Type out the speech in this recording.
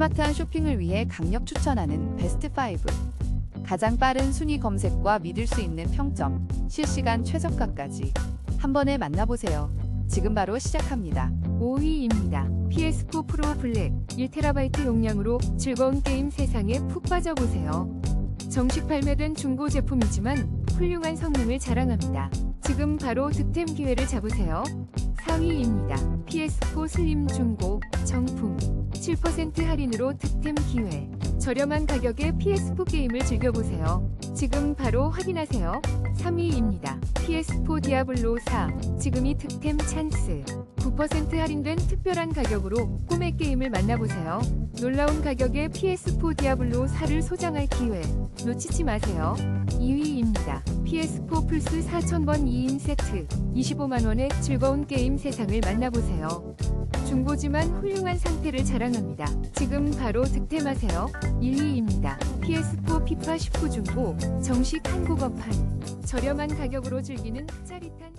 스마트한 쇼핑을 위해 강력 추천하는 베스트 5. 가장 빠른 순위 검색과 믿을 수 있는 평점, 실시간 최저가까지 한 번에 만나보세요. 지금 바로 시작합니다. 5위입니다. PS4 프로 블랙 1TB 용량으로 즐거운 게임 세상에 푹 빠져보세요. 정식 발매된 중고 제품이지만 훌륭한 성능을 자랑합니다. 지금 바로 득템 기회를 잡으세요. 4위입니다. PS4 슬림 중고 정 품7% 할인으로 득템 기회. 저렴한 가격에 PS4 게임을 즐겨보세요. 지금 바로 확인하세요. 3위입니다. PS4 디아블로 4 지금이 득템 찬스. 9% 할인된 특별한 가격으로 꿈의 게임을 만나보세요. 놀라운 가격에 PS4 디아블로 4를 소장할 기회 놓치지 마세요. 2위입니다. PS4 플스 4000번 2인 세트 25만원의 즐거운 게임 세상을 만나보세요. 중고지만 훌륭한 상태를 자랑합니다. 지금 바로 득템하세요. 1위입니다. PS4 피파 19 중고 정식 한국어판 저렴한 가격으로 즐기는 짜릿한